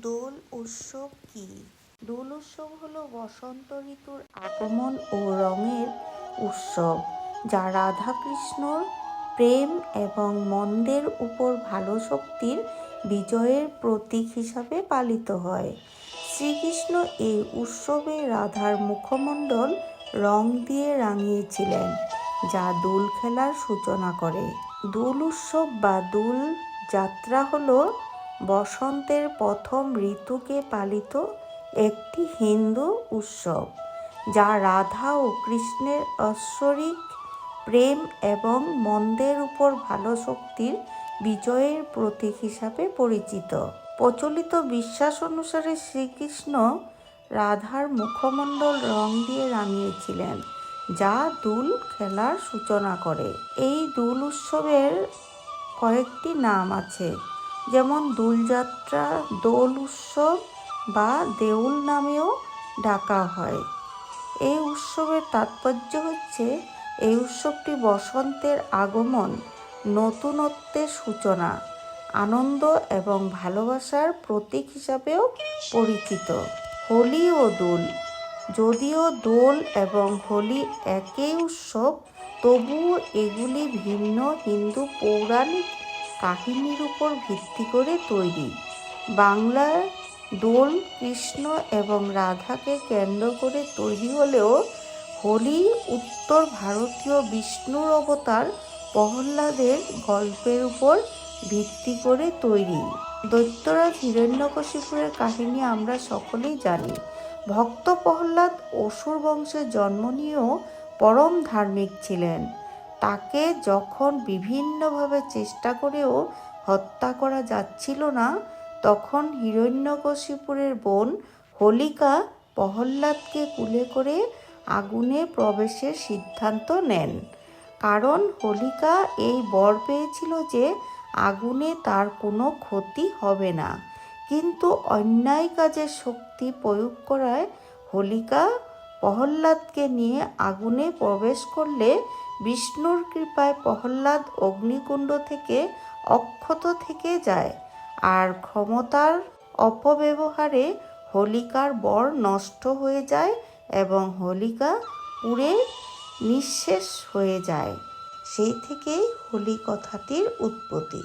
দোল উৎসব কি? দোল উৎসব হলো বসন্ত ঋতুর আগমন ও রঙের উৎসব, যা রাধাকৃষ্ণর প্রেম এবং মন্দের উপর ভালো শক্তির বিজয়ের প্রতীক হিসাবে পালিত হয়। শ্রীকৃষ্ণ এই উৎসবে রাধার মুখমণ্ডল রং দিয়ে রাঙিয়েছিলেন, যা দোল খেলার সূচনা করে। দোল উৎসব বা দোল যাত্রা হলো বসন্তের প্রথম ঋতুকে পালিত একটি হিন্দু উৎসব, যা রাধা ও কৃষ্ণের ঐশ্বরিক প্রেম এবং মন্দের উপর ভালো শক্তির বিজয়ের প্রতীক হিসাবে পরিচিত। প্রচলিত বিশ্বাস অনুসারে শ্রীকৃষ্ণ রাধার মুখমণ্ডল রং দিয়ে রাঙিয়েছিলেন, যা দুল খেলার সূচনা করে। এই দুল উৎসবের কয়েকটি নাম আছে। যেমন দোলযাত্রা, দোল উৎসব বা দেউল নামেও ডাকা হয়। এই উৎসবের তাৎপর্য হচ্ছে, এই উৎসবটি বসন্তের আগমন, নতুনত্বের সূচনা, আনন্দ এবং ভালোবাসার প্রতীক হিসাবেও পরিচিত। হোলি ও দোল, যদিও দোল এবং হোলি একই উৎসব, তবুও এগুলি ভিন্ন হিন্দু পৌরাণিক কাহিনীর উপর ভিত্তি করে তৈরি। বাংলার দোল, কৃষ্ণ এবং রাধাকে কেন্দ্র করে তৈরি হলেও হোলি, উত্তর ভারতীয় বিষ্ণুর অবতার প্রহ্লাদের গল্পের উপর ভিত্তি করে তৈরি। দৈত্যরাজ হিরণ্যকশিপুরের কাহিনী আমরা সকলেই জানি। ভক্ত প্রহ্লাদ অসুর বংশে জন্ম নিয়েও পরম ধার্মিক ছিলেন। তাকে যখন বিভিন্নভাবে চেষ্টা করেও হত্যা করা যাচ্ছিল না, তখন হিরণ্যকশিপুরের বোন হোলিকা প্রহ্লাদকে কুলে করে আগুনে প্রবেশের সিদ্ধান্ত নেন। কারণ হোলিকা এই বর পেয়েছিল যে আগুনে তার কোনো ক্ষতি হবে না। কিন্তু অন্যায় কাজে শক্তি প্রয়োগ করায় হোলিকা প্রহ্লাদকে নিয়ে আগুনে প্রবেশ করলে বিষ্ণুর কৃপায় প্রহ্লাদ অগ্নিকুণ্ড থেকে অক্ষত থেকে যায় আর ক্ষমতার অপব্যবহারে হোলিকার বর নষ্ট হয়ে যায় এবং হোলিকা পুড়ে নিঃশেষ হয়ে যায়। সেই থেকেই হোলি কথাটির উৎপত্তি।